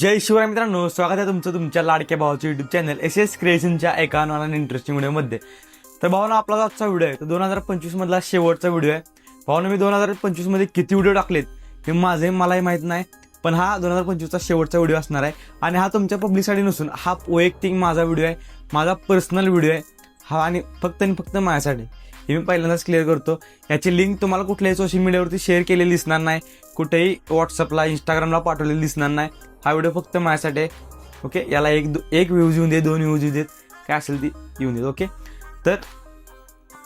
जय शिवराय मित्रांनो स्वागत आहे तुमचं तुमच्या लाडक्या भावाचं युट्यूब चॅनल एस एस क्रिएशनच्या एका नॉन इंटरेस्टिंग व्हिडिओमध्ये तर भावानं आपला आजचा व्हिडिओ आहे. तर दोन हजार पंचवीसमधला शेवटचा व्हिडिओ आहे. भावानं मी दोन हजार पंचवीसमध्ये किती व्हिडिओ टाकलेत हे माझे मलाही माहीत नाही. पण हा दोन हजार पंचवीसचा शेवटचा व्हिडिओ असणार आहे. आणि हा तुमच्या पब्लिकसाठी नसून हा वैयक्तिक माझा व्हिडिओ आहे. माझा पर्सनल व्हिडिओ आहे. हा आणि फक्त आणि फक्त माझ्यासाठी. हे मी पहिल्यांदाच क्लिअर करतो. याची लिंक तुम्हाला कुठल्याही सोशल मीडियावरती शेअर केलेली दिसणार नाही. कुठेही व्हॉट्सअपला इंस्टाग्रामला पाठवलेली दिसणार नाही. हा व्हिडिओ फक्त माझ्यासाठी आहे. ओके याला एक दो- एक व्ह्यूज येऊन दे दोन व्ह्यूज येऊ देत. काय असेल ती येऊन देत ओके तर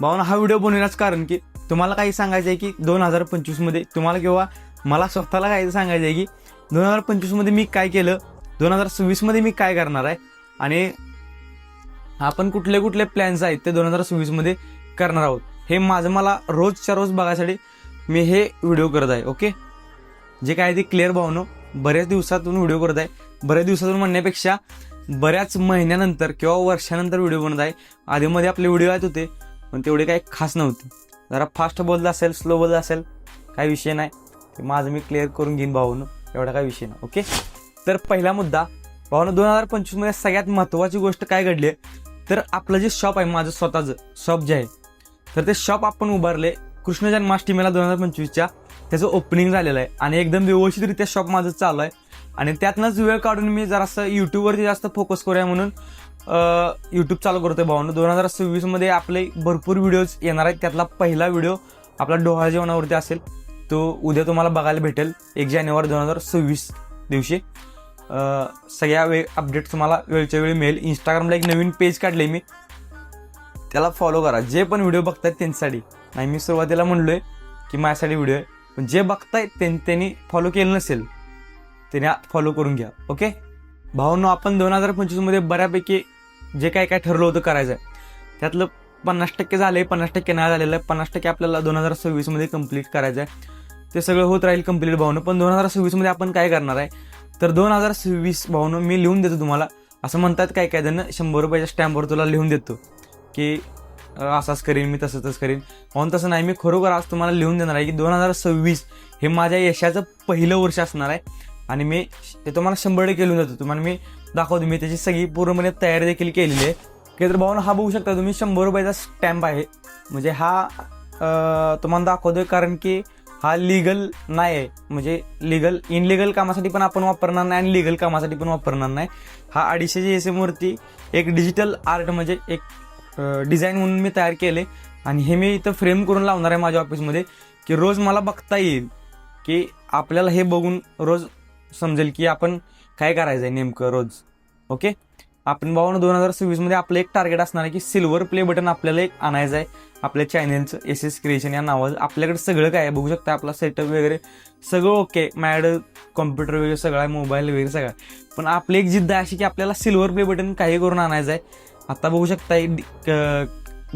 भावना हा व्हिडिओ बनवण्याचं कारण की तुम्हाला काही सांगायचं आहे की दोन हजार पंचवीसमध्ये तुम्हाला किंवा मला स्वतःला काही सांगायचं आहे की दोन हजार पंचवीसमध्ये मी काय केलं? दोन हजार सव्वीसमध्ये मी काय करणार आहे? आणि आपण कुठले कुठले प्लॅन्स आहेत ते दोन हजार सव्वीसमध्ये करणार आहोत? हे माझं मला रोजच्या रोज बघायसाठी मी हे व्हिडिओ करत आहे ओके जे काय ते क्लिअर भावनो. बऱ्याच दिवसातून व्हिडिओ करत आहे. बऱ्याच दिवसातून म्हणण्यापेक्षा बऱ्याच महिन्यानंतर किंवा वर्षानंतर व्हिडिओ बनत आहे. आधीमध्ये आपले व्हिडिओ येत होते पण तेवढे काही खास नव्हते. जरा फास्ट बोलला असेल स्लो बोलला असेल काही विषय नाही. ते माझं मी क्लिअर करून घेईन भाऊनं एवढा काही विषय नाही ओके? तर पहिला मुद्दा भाऊनं दोन हजार पंचवीसमध्ये सगळ्यात महत्त्वाची गोष्ट काय घडली आहे? तर आपलं जे शॉप आहे माझं स्वतःचं शॉप जे आहे. तर ते शॉप आपण उभारले कृष्ण जन्माष्टमीला दोन हजार पंचवीसच्या. त्याचं ओपनिंग झालेलं आहे. आणि एकदम व्यवस्थितरित्या शॉप माझं चालू आहे. आणि त्यातनंच वेळ काढून मी जरासं यूट्यूबवरती जास्त फोकस करूया म्हणून यूट्यूब चालू करतोय भावानं. दोन हजार सव्वीसमध्ये आपले भरपूर व्हिडिओज येणार आहेत. त्यातला पहिला व्हिडिओ आपला डोहा जेवणावरती असेल. तो उद्या तुम्हाला बघायला भेटेल. एक जानेवारी दोन हजार सव्वीस दिवशी. सगळ्या वे अपडेट तुम्हाला वेळच्या वेळी मिळेल. इंस्टाग्रामला एक नवीन पेज काढले मी. त्याला फॉलो करा. जे पण व्हिडिओ बघतायत त्यांच्यासाठी. नाही मी सुरुवातीला म्हणलोय की माझ्यासाठी व्हिडिओ आहे. पण जे बघताय त्यांनी फॉलो केलं नसेल त्याने फॉलो करून घ्या ओके भाऊनो आपण दोन हजार पंचवीसमध्ये बऱ्यापैकी जे काय काय ठरलं होतं करायचं आहे त्यातलं पन्नास टक्के झाले पन्नास टक्के नाही झालेलं आहे पन्नास टक्के आपल्याला दोन हजार सव्वीसमध्ये कंप्लीट करायचं आहे ते सगळं होत राहील कंप्लीट भावनं पण दोन हजार सव्वीसमध्ये आपण काय करणार आहे? तर दोन हजार सव्वीस भावनं मी लिहून देतो तुम्हाला असं म्हणतात काय काय जण शंभर रुपयाच्या स्टॅम्पवर तुला लिहून देतो की असंच करीन मी तसं तसं करीन. म्हणून तसं नाही मी खरोखर आज तुम्हाला लिहून देणार आहे की दोन हजार सव्वीस हे माझ्या यशाचं पहिलं वर्ष असणार आहे. आणि मी ते तुम्हाला शंभर टक्के लिहून देतो. तुम्हाला मी दाखवतो मी त्याची सगळी पूर्णपणे तयारी देखील केलेली आहे. की तर भाऊन हा बघू शकता तुम्ही शंभर रुपयाचा स्टॅम्प आहे. म्हणजे हा तुम्हाला दाखवतोय कारण की हा लिगल नाही आहे. म्हणजे लिगल इनलिगल कामासाठी पण आपण वापरणार नाही आणि लिगल कामासाठी पण वापरणार नाही. हा अडीचशे जी एस एमवरती एक डिजिटल आर्ट म्हणजे एक डिझाईन म्हणून मी तयार केले आणि हे मी इथं फ्रेम करून लावणार आहे माझ्या ऑफिसमध्ये की रोज मला बघता येईल की आपल्याला हे बघून रोज समजेल की आपण काय करायचं आहे नेमकं रोज. ओके? आपण बाबा दोन हजार सव्वीसमध्ये आपलं एक टार्गेट असणार आहे की सिल्वर प्ले बटन आपल्याला एक आणायचं आहे. आपल्या चॅनेलचं एस एस क्रिएशन या नावाचं. आपल्याकडे सगळं काय आहे? बघू शकता आपला सेटअप वगैरे सगळं ओके मॅड कॉम्प्युटर वगैरे सगळं आहे मोबाईल वगैरे सगळं आहे. पण आपली एक जिद्द अशी की आपल्याला सिल्वर प्ले बटन काही करून आणायचं आहे. आता बघू शकता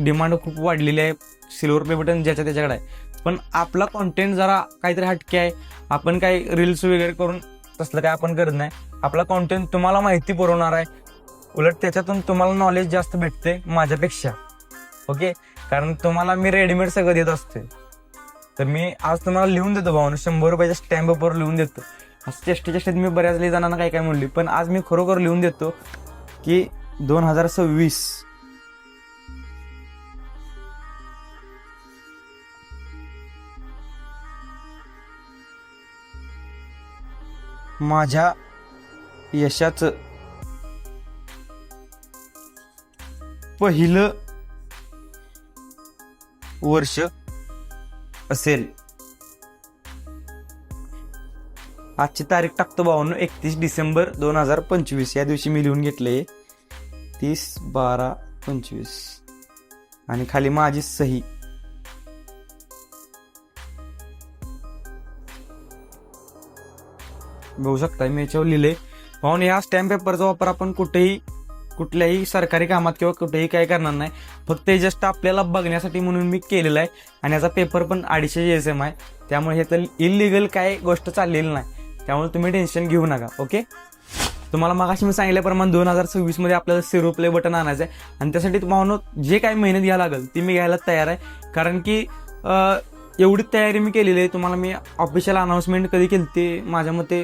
डिमांड खूप वाढलेली आहे सिल्वर प्ले बटन ज्याच्या त्याच्याकडे आहे. पण आपला कॉन्टेंट जरा काहीतरी हटके आहे. आपण काही रील्स वगैरे करून तसलं काय आपण करत नाही. आपला कॉन्टेंट तुम्हाला माहिती पुरवणार आहे. उलट त्याच्यातून तुम्हाला नॉलेज जास्त भेटते माझ्यापेक्षा. ओके कारण तुम्हाला मी रेडीमेड सगळं देत असते तर मी आज तुम्हाला लिहून देतो भाऊ. शंभर रुपयाच्या स्टॅम्पवर लिहून देतो. असं चेष्टे चेष्टेत मी बऱ्याच लई जणांना काय काय म्हणली पण आज मी खरोखर लिहून देतो की दोन हजार सव्वीस. माझ्या यशाचं पहिलं वर्ष असेल. आजची तारीख टाकतो भावांनो एकतीस डिसेंबर दोन हजार पंचवीस. या दिवशी मी लिहून घेतले तीस बारा पंचवीस. आणि खाली माझी सही. बघू शकता मी याच्यावर लिहिले म्हणून या स्टॅम्प पेपरचा वापर आपण कुठेही कुठल्याही सरकारी कामात किंवा कुठेही काय करणार नाही. फक्त हे जस्ट आपल्याला बघण्यासाठी म्हणून मी केलेलं आहे. आणि याचा पेपर पण अडीचशे एस एम आहे. त्यामुळे हे तर इलिगल काय गोष्ट चाललेली नाही. त्यामुळे तुम्ही टेन्शन घेऊ नका ओके तुम्हाला मगाशी मी सांगितल्याप्रमाणे दोन हजार सव्वीसमध्ये आपल्याला सिरो प्ले बटन आणायचं आहे. आणि त्यासाठी तुम्हाला जे काही मेहनत घ्यायला लागेल ती मी घ्यायला तयार आहे. कारण की एवढी तयारी मी केलेली आहे तुम्हाला मी ऑफिशियल अनाऊन्समेंट कधी केली ते माझ्या मते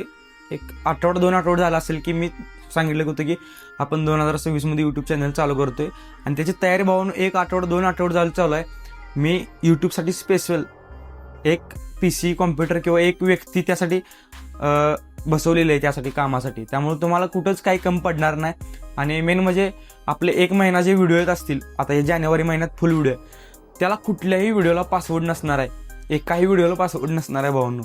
एक आठवडा दोन आठवडा झाला असेल की मी सांगितलं होतं की आपण दोन हजार सव्वीसमध्ये यूट्यूब चॅनल चालू करतोय. आणि त्याची तयारी भावून एक आठवडा दोन आठवडा झालं चालू आहे. मी यूट्यूबसाठी स्पेशल एक पी सी कॉम्प्युटर किंवा एक व्यक्ती त्यासाठी बसवलेलं आहे त्यासाठी कामासाठी. त्यामुळे तुम्हाला कुठंच काही कमी पडणार नाही. आणि मेन म्हणजे आपले एक महिना जे व्हिडिओ येत असतील आता हे जानेवारी महिन्यात फुल व्हिडिओ आहे. त्याला कुठल्याही व्हिडिओला पासवर्ड नसणार आहे. एकाही व्हिडिओला पासवर्ड नसणार आहे भावांनो.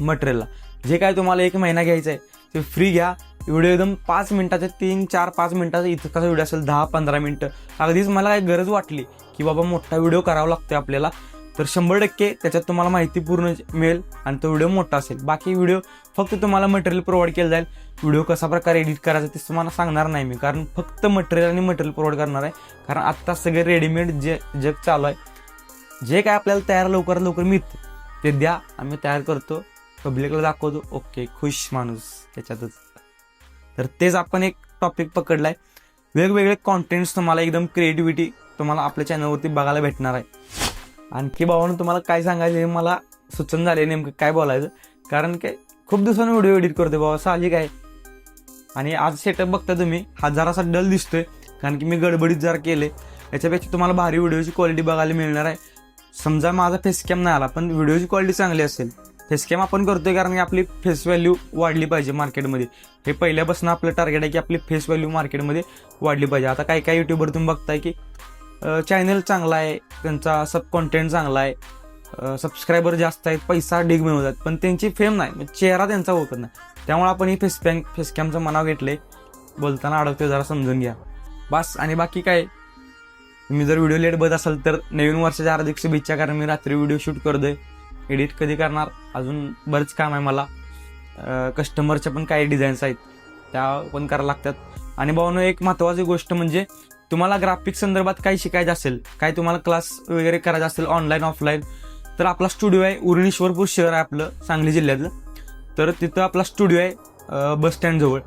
मटेरियलला जे काय तुम्हाला एक महिना घ्यायचा आहे ते फ्री घ्या. व्हिडिओ एकदम पाच मिनटाचे तीन चार पाच मिनटाचा इतकाचा व्हिडिओ असेल दहा पंधरा मिनटं. अगदीच मला काही गरज वाटली की बाबा मोठा व्हिडिओ करावा लागतो आपल्याला. तर शंभर टक्के त्याच्यात तुम्हाला माहिती पूर्ण मिळेल आणि तो व्हिडिओ मोठा असेल. बाकी व्हिडिओ फक्त तुम्हाला मटेरियल प्रोव्हाइड केलं जाईल. व्हिडिओ कसा प्रकारे एडिट करायचा ते तुम्हाला सांगणार नाही मी कारण फक्त मटेरियल आणि मटेरियल प्रोव्हाइड करणार आहे. कारण आत्ता सगळे रेडीमेड जे जग चालू आहे. जे काय आपल्याला तयार लवकरात लवकर मिळतं ते द्या. आम्ही तयार करतो. पब्लिकला दाखवतो. ओके खुश माणूस त्याच्यातच. तर तेच आपण एक टॉपिक पकडलाय. वेगवेगळे कॉन्टेंट्स तुम्हाला एकदम क्रिएटिव्हिटी तुम्हाला आपल्या चॅनलवरती बघायला भेटणार आहे. आणखी भावानं तुम्हाला काय सांगायचं हे मला सुचन झाले नेमकं काय बोलायचं. कारण की खूप दिवसांनी व्हिडिओ एडिट करतो बाबा साहजिक आहे. आणि आज सेटअप बघता तुम्ही हा जरासा डल दिसतोय. कारण की मी गडबडीत जर केले याच्यापेक्षा तुम्हाला भारी व्हिडिओची क्वालिटी बघायला मिळणार आहे. समजा माझा फेस कॅम नाही आला पण व्हिडिओची क्वालिटी चांगली असेल. फेस कॅम आपण करतोय कारण की आपली फेस व्हॅल्यू वाढली पाहिजे मार्केटमध्ये हे पहिल्यापासून आपलं टार्गेट आहे की आपली फेस व्हॅल्यू मार्केटमध्ये वाढली पाहिजे. आता काही काही युट्यूबर तुम्ही बघताय की चॅनल चांगला आहे त्यांचा सब कॉन्टेंट चांगला आहे. सबस्क्रायबर जास्त आहेत पैसा ढीग मिळवतात पण त्यांची फेम नाही म्हणजे चेहरा त्यांचा ओळखत नाही. त्यामुळे आपण ही फेस फेसकॅमचं फेस कॅमचं मनाव घेतले बोलताना अडकतोय जरा समजून घ्या. बस आणि बाकी काय? तुम्ही जर व्हिडिओ लेट बघत असाल तर नवीन वर्षाच्या हार्दिक शुभेच्छा कारण मी रात्री व्हिडिओ शूट करतोय. एडिट कधी करणार? अजून बरंच काम आहे मला. कस्टमरच्या पण काही डिझाईन्स आहेत. त्या पण करायला लागतात. आणि भाऊनं एक महत्त्वाची गोष्ट म्हणजे तुम्हाला ग्राफिक संदर्भात काही शिकायचं असेल काय तुम्हाला क्लास वगैरे करायचा असेल ऑनलाईन ऑफलाईन तर आपला स्टुडिओ आहे उरणेश्वरपूर शहर आहे आपलं सांगली जिल्ह्यातलं. तर तिथं आपला स्टुडिओ आहे बस स्टँडजवळ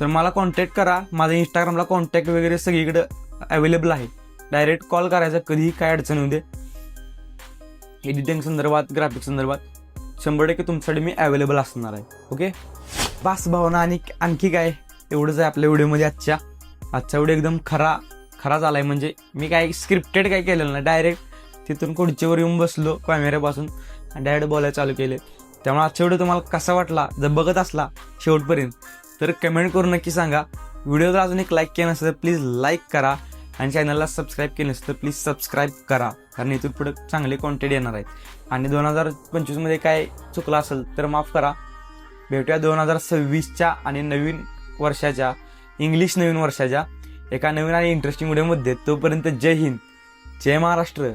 तर मला कॉन्टॅक्ट करा माझा इंस्टाग्रामला कॉन्टॅक्ट वगैरे सगळीकडं अवेलेबल आहे. डायरेक्ट कॉल करायचा कधीही काय अडचण येऊ दे. एडिटिंग संदर्भात ग्राफिक संदर्भात शंभर टक्के तुमच्यासाठी मी अवेलेबल असणार आहे ओके बास भावना आणि आणखी काय? एवढंच आहे आपल्या व्हिडिओमध्ये आजच्या. आजचा व्हिडिओ एकदम खरा खरा झालाय म्हणजे मी काय स्क्रिप्टेड काय केलेलं नाही. डायरेक्ट तिथून खुर्चीवर येऊन बसलो कॅमेऱ्यापासून आणि डायरेक्ट बोलायला चालू केले. त्यामुळे आजचा व्हिडिओ तुम्हाला कसा वाटला? जर बघत असला शेवटपर्यंत तर कमेंट करून नक्की सांगा. व्हिडिओ जर अजून एक लाईक केलं नसेल तर प्लीज लाईक करा. आणि चॅनलला सबस्क्राईब केलं नसेल तर प्लीज सबस्क्राईब करा. कारण इथून पुढे चांगले कॉन्टेंट येणार आहेत. आणि दोन हजार पंचवीसमध्ये काय चुकलं असेल तर माफ करा. भेटूया दोन हजार सव्वीसच्या आणि नवीन वर्षाच्या इंग्लिश नवीन वर्षाच्या. एका नवीन आणि इंटरेस्टिंग व्हिडिओमध्ये तोपर्यंत जय हिंद जय महाराष्ट्र.